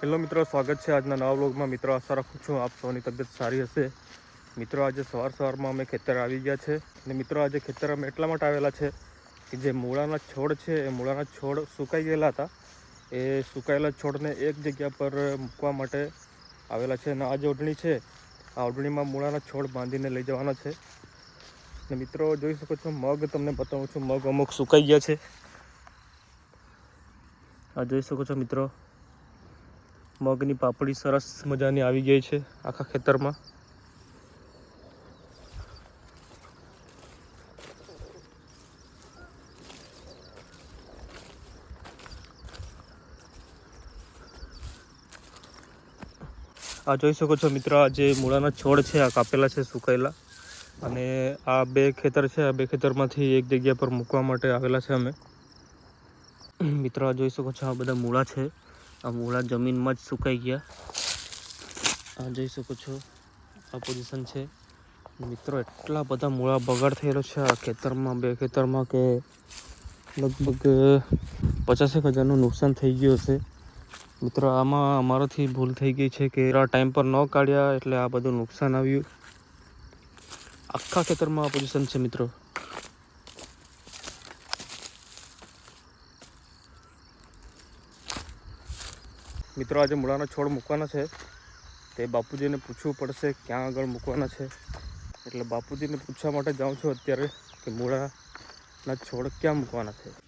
Hello મિત્રો, સ્વાગત છે આજના નવા વ્લોગમાં. મિત્રો, આશા રાખું છું આપ સૌની તબિયત સારી હશે. મિત્રો, આજે સવાર સવારમાં અમે ખેતર આવી ગયા છે અને મિત્રો, આજે ખેતર અમે એટલા માટે આવેલા છે કે જે મૂળાના છોડ છે, એ મૂળાના છોડ સુકાઈ ગયેલા હતા. એ સુકાયેલા છોડને એક જગ્યા પર મૂકવા માટે આવેલા છે અને આ જે ઓઢણી છે, આ ઓઢણીમાં મૂળાના છોડ બાંધીને લઈ જવાના છે. અને મિત્રો, જોઈ શકો છો, મગ તમને બતાવું છું. મગ અમુક સુકાઈ ગયા છે. આ જોઈ શકો છો મિત્રો મગની પાપડી સરસ મજાની આવી ગઈ છે આખા ખેતરમાં. આ જોઈ શકો છો મિત્રો, આ જે મૂળાના છોડ છે, આ કાપેલા છે, સુકાયેલા. અને આ બે ખેતર છે, આ બે ખેતરમાંથી એક જગ્યા પર મૂકવા માટે આવેલા છે અમે. મિત્રો, આ જોઈ શકો છો આ બધા મૂળા છે. આ મૂળા જમીનમાં જ સુકાઈ ગયા. આ જોઈ શકો છો, આ પોઝિશન છે. મિત્રો, એટલા બધા મૂળા બગાડ થયેલો છે આ ખેતરમાં, બે ખેતરમાં કે લગભગ પચાસેક હજારનું નુકસાન થઈ ગયું હશે. મિત્રો, આમાં અમારાથી ભૂલ થઈ ગઈ છે કે આ ટાઈમ પર ન કાઢ્યા એટલે આ બધું નુકસાન આવ્યું. આખા ખેતરમાં આ પોઝિશન છે, મિત્રો. મિત્રો, આજે મૂળાના છોડ મૂકવાના છે. તે બાપુજીને પૂછવું પડશે ક્યાં આગળ મૂકવાના છે. એટલે બાપુજીને પૂછવા માટે જાઉં છું અત્યારે કે મૂળાના છોડ ક્યાં મૂકવાના છે.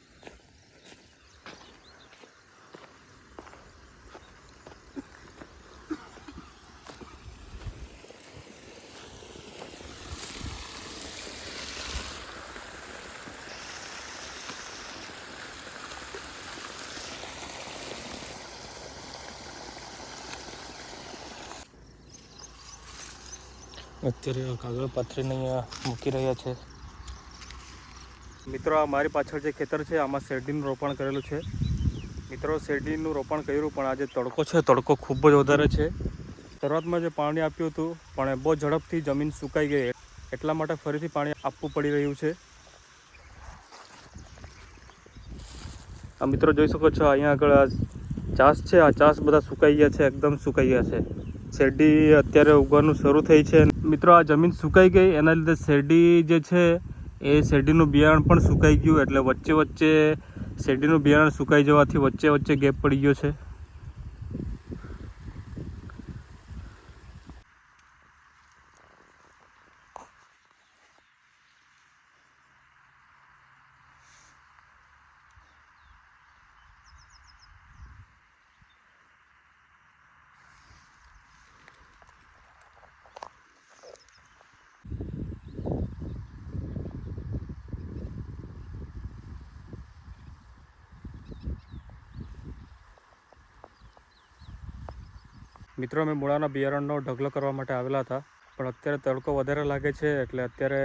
અત્યારે કાગળ પાથરીને અહીંયા મૂકી રહ્યા છે. મિત્રો, આ મારી પાછળ જે ખેતર છે, આમાં શેરડીનું રોપણ કરેલું છે. મિત્રો, શેરડીનું રોપણ કર્યું, પણ આજે તડકો છે. તડકો ખૂબ જ વધારે છે. શરૂઆતમાં જે પાણી આપ્યું હતું, પણ બહુ ઝડપથી જમીન સુકાઈ ગઈ. એટલા માટે ફરીથી પાણી આપવું પડી રહ્યું છે. આ મિત્રો, જોઈ શકો છો, અહીંયા આગળ આ ચાસ છે. આ ચાસ બધા સુકાઈ ગયા છે, એકદમ સુકાઈ ગયા છે. શેરડી અત્યારે ઉગવાનું શરૂ થઈ છે. મિત્રો, આ જમીન સુકાઈ ગઈ. એના લીધે શેરડી જે છે, એ શેરડીનું બિયારણ પણ સુકાઈ ગયું. એટલે વચ્ચે વચ્ચે શેરડીનું બિયારણ સુકાઈ જવાથી વચ્ચે વચ્ચે ગેપ પડી ગયો છે. મિત્રો, અમે મૂળાના બિયારણનો ઢગલો કરવા માટે આવેલા હતા, પણ અત્યારે તડકો વધારે લાગે છે, એટલે અત્યારે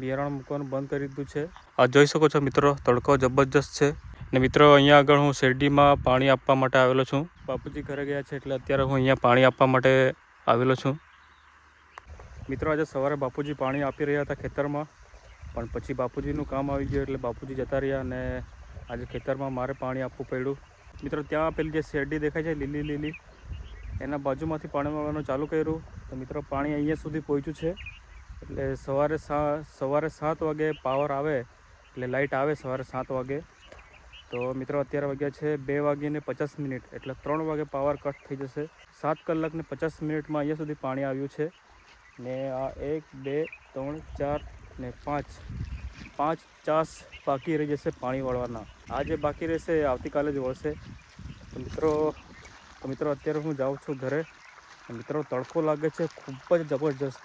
બિયારણ મૂકવાનું બંધ કરી દીધું છે. આ જોઈ શકો છો મિત્રો, તડકો જબરજસ્ત છે. ને મિત્રો, અહીંયા આગળ હું શેરડીમાં પાણી આપવા માટે આવેલો છું. બાપુજી ઘરે ગયા છે, એટલે અત્યારે હું અહીંયા પાણી આપવા માટે આવેલો છું. મિત્રો, આજે સવારે બાપુજી પાણી આપી રહ્યા હતા ખેતરમાં, પણ પછી બાપુજીનું કામ આવી ગયું, એટલે બાપુજી જતા રહ્યા અને આજે ખેતરમાં મારે પાણી આપવું પડ્યું. મિત્રો, ત્યાં પેલી જે શેરડી દેખાય છે, લીલી લીલી એના બાજુમાંથી પાણી મળવાનું ચાલુ કર્યું. તો મિત્રો, પાણી અહીંયા સુધી પહોંચ્યું છે. એટલે સવારે સવારે સાત વાગે પાવર આવે, એટલે લાઇટ આવે સવારે સાત વાગે. તો મિત્રો, અત્યારે વાગ્યા છે બે વાગીને પચાસ મિનિટ, એટલે ત્રણ વાગે પાવર કટ થઈ જશે. સાત કલાકને પચાસ મિનિટમાં અહીંયા સુધી પાણી આવ્યું છે. ને આ એક, બે, ત્રણ, ચાર ને પાંચ. પાંચ ચાસ બાકી રહી જશે પાણી વળવાના. જે બાકી રહેશે આવતીકાલે જ વળશે. તો મિત્રો મિત્રો, અત્યારે હું જાઉં છું ઘરે. મિત્રો, તડકો લાગે છે, ખૂબ જ જબરજસ્ત.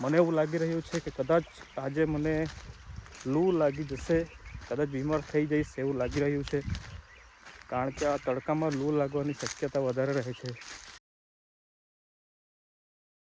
મને એવું લાગી રહ્યું છે કે કદાચ આજે મને લૂ લાગી જશે, કદાચ બીમાર થઈ જઈશ એવું લાગી રહ્યું છે. કારણ કે આ તડકામાં લૂ લાગવાની શક્યતા વધારે રહે છે.